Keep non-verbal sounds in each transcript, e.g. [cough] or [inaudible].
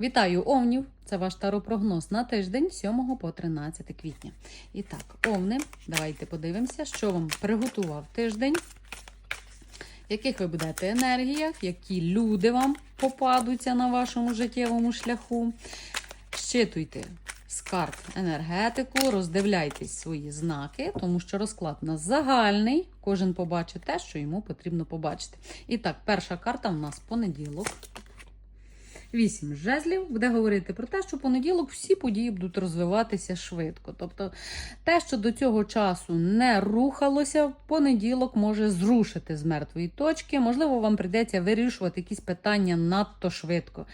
Вітаю овнів! Це ваш таропрогноз на тиждень 7 по 13 квітня. І так, овни, давайте подивимося, що вам приготував тиждень, яких ви будете енергіях, які люди вам попадуться на вашому життєвому шляху. Щитуйте з карт енергетику, роздивляйтесь свої знаки, тому що розклад у нас загальний. Кожен побачить те, що йому потрібно побачити. І так, перша карта у нас понеділок. Вісім жезлів буде говорити про те, що понеділок всі події будуть розвиватися швидко. Тобто те, що до цього часу не рухалося, в понеділок може зрушити з мертвої точки. Можливо, вам прийдеться вирішувати якісь питання надто швидко.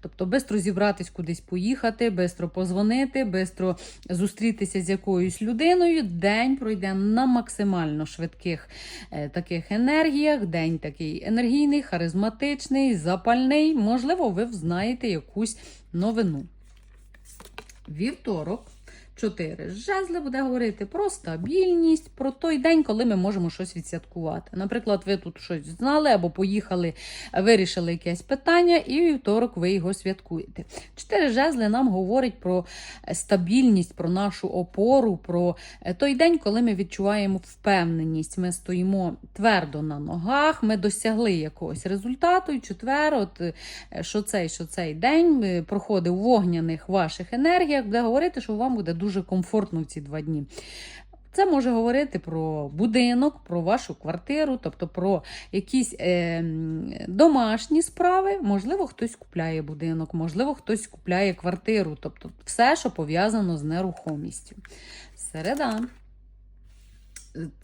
Тобто, швидко зібратись кудись поїхати, швидко позвонити, швидко зустрітися з якоюсь людиною. День пройде на максимально швидких е, таких енергіях. День такий енергійний, харизматичний, запальний. Можливо, ви знаєте якусь новину. Вівторок. Чотири жезли буде говорити про стабільність, про той день, коли ми можемо щось відсвяткувати. Наприклад, ви тут щось знали або поїхали, вирішили якесь питання, і вівторок ви його святкуєте. Чотири жезли нам говорять про стабільність, про нашу опору, про той день, коли ми відчуваємо впевненість. Ми стоїмо твердо на ногах, ми досягли якогось результату. І четвер, от е, що цей, що цей день е, проходить у вогняних ваших енергіях, буде говорити, що вам буде дуже комфортно в ці два дні. Це може говорити про будинок, про вашу квартиру, тобто про якісь е, домашні справи. Можливо, хтось купляє будинок, можливо, хтось купляє квартиру, тобто все, що пов'язано з нерухомістю. Середа.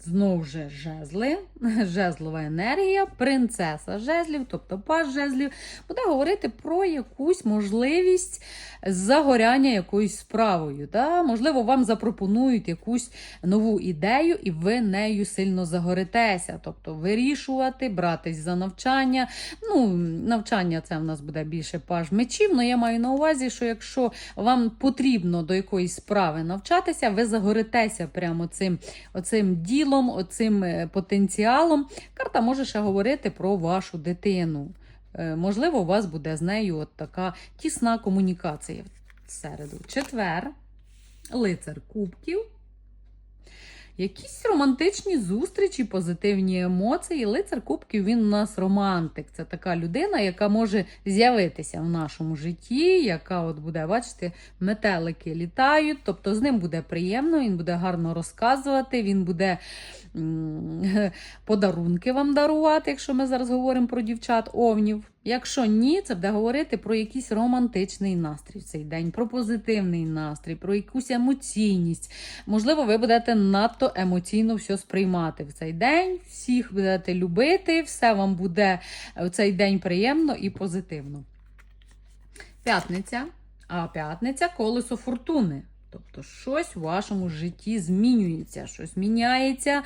Знову ж жезли, [laughs] жезлова енергія, принцеса жезлів, тобто паш жезлів, буде говорити про якусь можливість загоряння якоюсь справою. Да? Можливо, вам запропонують якусь нову ідею, і ви нею сильно загоритеся. Тобто вирішувати, братись за навчання. Ну, Навчання це в нас буде більше паж мечів, але я маю на увазі, що якщо вам потрібно до якоїсь справи навчатися, ви загоритеся прямо цим оцим ділом, оцим е, потенціалом. Карта може ще говорити про вашу дитину. Е, Можливо, у вас буде з нею от така тісна комунікація в середу. Четвер, лицар кубків. Якісь романтичні зустрічі, позитивні емоції. Лицар Кубків він у нас романтик. Це така людина, яка може з'явитися в нашому житті, яка от буде, бачите, метелики літають. Тобто з ним буде приємно, він буде гарно розказувати, він буде [laughs] подарунки вам дарувати, якщо ми зараз говоримо про дівчат овнів. Якщо ні, це буде говорити про якийсь романтичний настрій в цей день, про позитивний настрій, про якусь емоційність. Можливо, ви будете надто емоційно все сприймати в цей день, всіх будете любити, все вам буде в цей день приємно і позитивно. П'ятниця. А п'ятниця колесо фортуни. Тобто щось у вашому житті змінюється, щось міняється,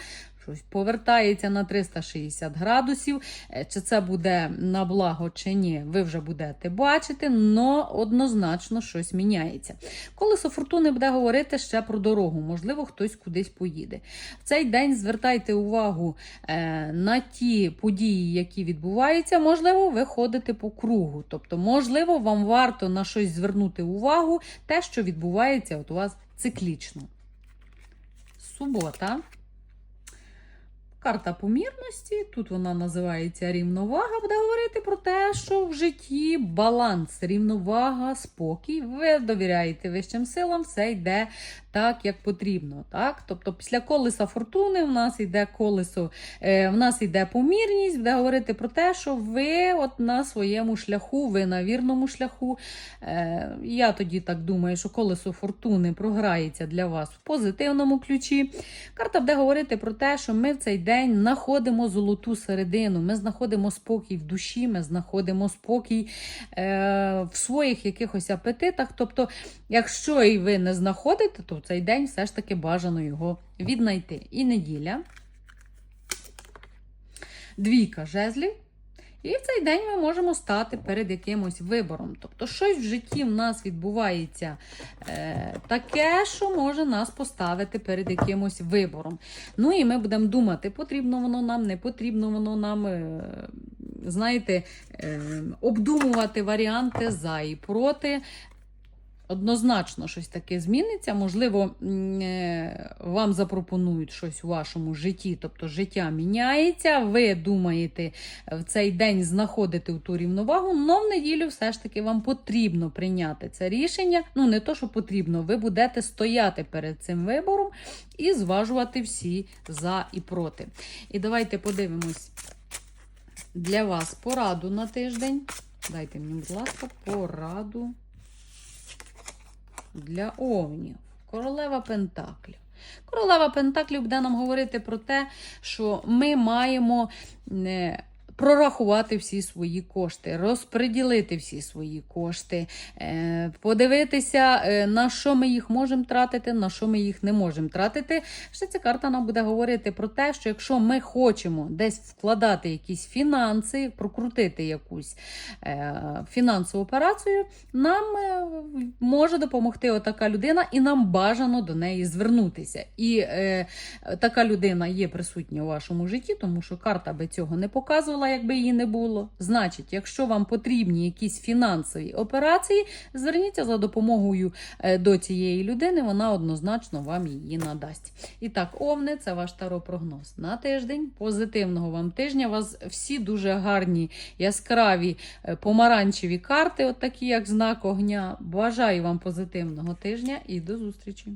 щось повертається на 360 градусів. Е, Чи це буде на благо, чи ні, ви вже будете бачити, але однозначно щось міняється. Колесо фортуни буде говорити ще про дорогу, можливо, хтось кудись поїде. В цей день звертайте увагу е, на ті події, які відбуваються. Можливо, ви ходите по кругу. Тобто, можливо, вам варто на щось звернути увагу, те, що відбувається от у вас циклічно. Субота. Карта помірності, тут вона називається рівновага, буде говорити про те, що в житті баланс, рівновага, спокій. Ви довіряєте вищим силам, все йде так, як потрібно. Так? Тобто після колеса фортуни в нас йде колесо, е, в нас йде помірність, буде говорити про те, що ви от на своєму шляху, ви на вірному шляху. Е, я тоді так думаю, що колесо фортуни програється для вас в позитивному ключі. Карта буде говорити про те, що ми в цей день знаходимо золоту середину, ми знаходимо спокій в душі, ми знаходимо спокій е, в своїх якихось апетитах. Тобто, якщо і ви не знаходите, то в цей день все ж таки бажано його віднайти. І неділя. Двійка жезлів. І в цей день ми можемо стати перед якимось вибором. Тобто, щось в житті в нас відбувається е, таке, що може нас поставити перед якимось вибором. Ну і ми будемо думати, потрібно воно нам, не потрібно воно нам. Е, знаєте, е, обдумувати варіанти за і проти. Однозначно щось таке зміниться. Можливо, е, вам запропонують щось у вашому житті, тобто життя міняється. Ви думаєте в цей день знаходити ту рівновагу, але в неділю все ж таки вам потрібно прийняти це рішення. Ну, не то, що потрібно, ви будете стояти перед цим вибором і зважувати всі за і проти. І давайте подивимось для вас пораду на тиждень. Дайте мені, будь ласка, пораду для овнів. Королева Пентаклів. Королева Пентаклів буде нам говорити про те, що ми маємо е, прорахувати всі свої кошти, розподілити всі свої кошти, е, подивитися, е, на що ми їх можемо тратити, на що ми їх не можемо тратити. Ще ця карта нам буде говорити про те, що якщо ми хочемо десь вкладати якісь фінанси, прокрутити якусь е, фінансову операцію, нам може допомогти отака людина, і нам бажано до неї звернутися. І така людина є присутня у вашому житті, тому що карта би цього не показувала, якби її не було. Значить, якщо вам потрібні якісь фінансові операції, зверніться за допомогою е, до цієї людини, вона однозначно вам її надасть. І так, Овни, це ваш таро-прогноз на тиждень. Позитивного вам тижня. У вас всі дуже гарні, яскраві е, помаранчеві карти, от такі, як знак огня. Бажаю вам позитивного тижня і до зустрічі!